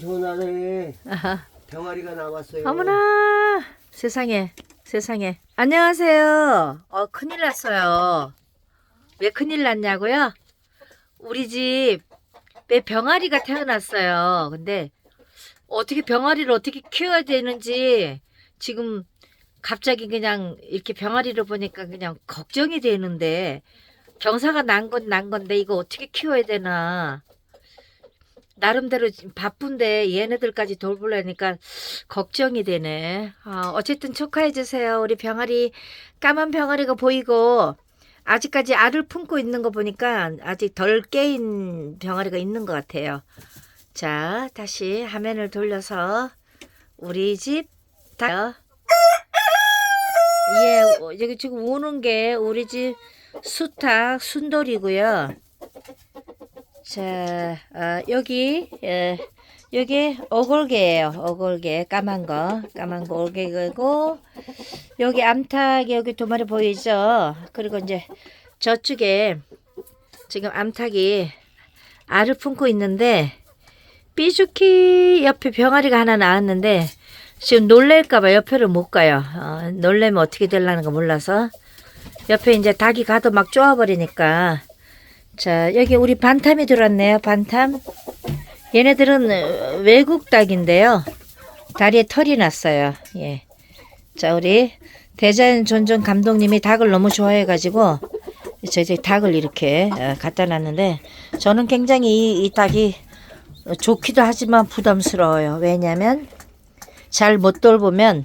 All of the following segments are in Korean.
동천안에 아하. 병아리가 나왔어요. 어머나 세상에 세상에. 안녕하세요. 어 큰일 났어요. 왜 큰일 났냐고요? 우리 집에 병아리가 태어났어요. 근데 어떻게 병아리를 어떻게 키워야 되는지 지금 갑자기 그냥 이렇게 병아리를 보니까 그냥 걱정이 되는데 경사가 난 건 난 건데 이거 어떻게 키워야 되나 나름대로 바쁜데 얘네들까지 돌보려니까 걱정이 되네. 아, 어쨌든 축하해 주세요. 우리 병아리 까만 병아리가 보이고 아직까지 알을 품고 있는 거 보니까 아직 덜 깨인 병아리가 있는 것 같아요. 자, 다시 화면을 돌려서 우리 집 다. 예, 어, 여기 지금 우는 게 우리 집 수탉 순돌이고요. 자, 어, 여기 예, 여기 오골개예요. 오골개 까만 거, 까만 거 오골개고 여기 암탉 여기 두 마리 보이죠? 그리고 이제 저쪽에 지금 암탉이 알을 품고 있는데 삐죽히 옆에 병아리가 하나 나왔는데 지금 놀랄까봐 옆에를 못 가요. 어, 놀래면 어떻게 될라는 거 몰라서 옆에 이제 닭이 가도 막 쪼아버리니까 자, 여기 우리 반탐이 들어왔네요. 반탐. 얘네들은 어, 외국 닭인데요. 다리에 털이 났어요. 예. 자, 우리 대자연 존존 감독님이 닭을 너무 좋아해가지고 저 이제 닭을 이렇게 어, 갖다 놨는데 저는 굉장히 이, 이 닭이 좋기도 하지만 부담스러워요. 왜냐면 잘 못 돌보면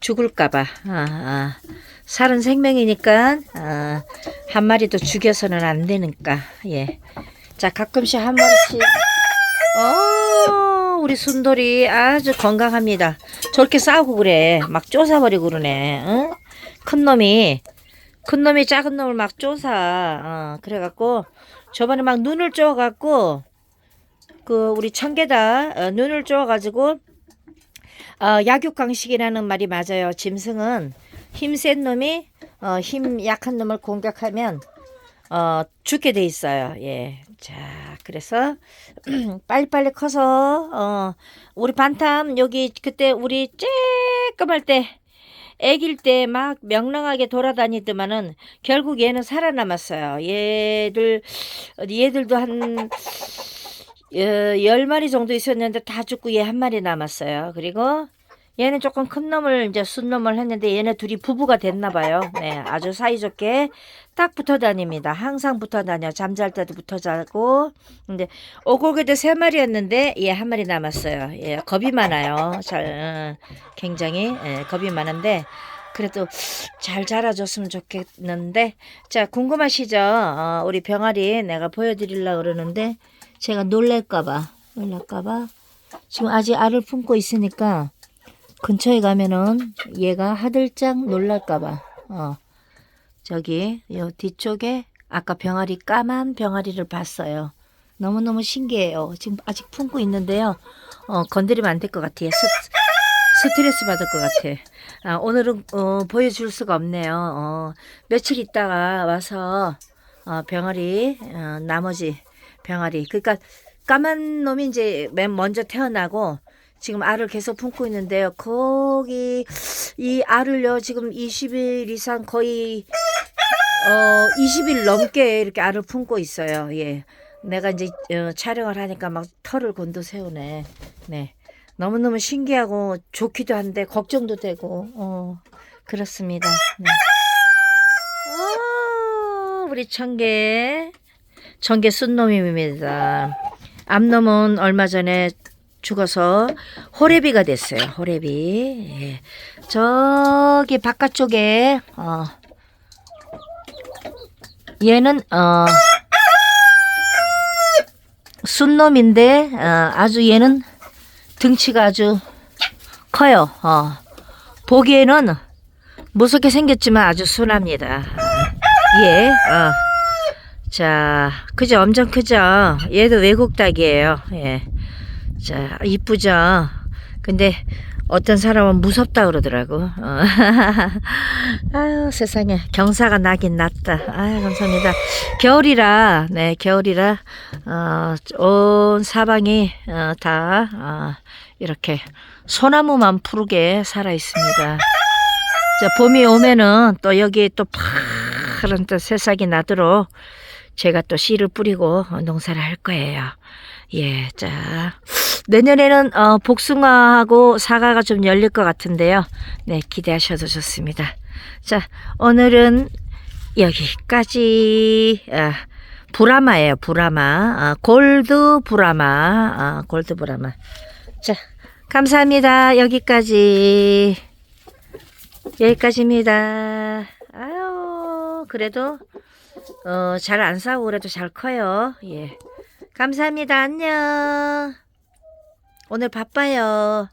죽을까봐. 아, 아. 살은 생명이니까 아, 한 마리도 죽여서는 안 되니까 예. 자 가끔씩 한 마리씩. 어 우리 순돌이 아주 건강합니다. 저렇게 싸우고 그래. 막 쫓아버리고 그러네. 응? 큰 놈이 큰 놈이 작은 놈을 막 쫓아. 어, 그래갖고 저번에 막 눈을 쪼아갖고 그 우리 청개다 어, 눈을 쪼아가지고 어, 약육강식이라는 말이 맞아요. 짐승은 힘센 놈이 어, 힘 약한 놈을 공격하면 어, 죽게 돼 있어요. 예. 자, 그래서 빨리빨리 커서 어, 우리 반탐 여기 그때 우리 쬐끔할 때 애길 때 막 명랑하게 돌아다니더만은 결국 얘는 살아남았어요. 얘들 얘들도 한 어, 열 마리 정도 있었는데 다 죽고 얘 한 마리 남았어요. 그리고 얘는 조금 큰 놈을 이제 순 놈을 했는데 얘네 둘이 부부가 됐나 봐요. 네, 아주 사이좋게 딱 붙어 다닙니다. 항상 붙어 다녀. 잠잘 때도 붙어 자고. 근데 오골개도 세 마리였는데 얘 한 마리 남았어요. 예, 겁이 많아요. 잘 어, 굉장히 예, 겁이 많은데 그래도 잘 자라줬으면 좋겠는데 자 궁금하시죠? 어, 우리 병아리 내가 보여드리려고 그러는데 제가 놀랄까봐 놀랄까봐 지금 아직 알을 품고 있으니까 근처에 가면은 얘가 하들짝 놀랄까봐 어 저기 요 뒤쪽에 아까 병아리 까만 병아리를 봤어요. 너무너무 신기해요. 지금 아직 품고 있는데요. 어 건드리면 안 될 것 같아요. 스, 스트레스 받을 것 같아. 아, 오늘은 어, 보여줄 수가 없네요. 어, 며칠 있다가 와서 어, 병아리 어, 나머지 병아리 그러니까 까만 놈이 이제 맨 먼저 태어나고 지금 알을 계속 품고 있는데요. 거기 이 알을요 지금 20일 이상 거의 어 20일 넘게 이렇게 알을 품고 있어요. 예. 내가 이제 어, 촬영을 하니까 막 털을 곤두세우네. 네. 너무너무 신기하고 좋기도 한데 걱정도 되고 어 그렇습니다. 네. 어, 우리 청개 청개 순놈입니다. 암놈은 얼마 전에 죽어서 호래비가 됐어요. 호래비. 예. 저기 바깥쪽에 어 얘는 어 순놈인데 어, 아주 얘는 등치가 아주 커요. 어. 보기에는 무섭게 생겼지만 아주 순합니다. 예. 어. 자, 그죠? 엄청 크죠? 얘도 외국 닭이에요. 예. 자, 이쁘죠? 근데 어떤 사람은 무섭다 그러더라고. 어. 아유 세상에 경사가 나긴 났다. 아유 감사합니다. 겨울이라 네 겨울이라 어, 온 사방이 어, 다 어, 이렇게 소나무만 푸르게 살아 있습니다. 자 봄이 오면은 또 여기 또 파란 또 새싹이 나도록 제가 또 씨를 뿌리고 농사를 할 거예요. 예, 자. 내년에는 어, 복숭아하고 사과가 좀 열릴 것 같은데요. 네, 기대하셔도 좋습니다. 자, 오늘은 여기까지. 아, 브라마예요, 브라마. 아, 골드 브라마. 아, 골드 브라마. 자, 감사합니다. 여기까지. 여기까지입니다. 아유, 그래도 어, 잘 안 싸고 그래도 잘 커요. 예. 감사합니다. 안녕. 오늘 바빠요.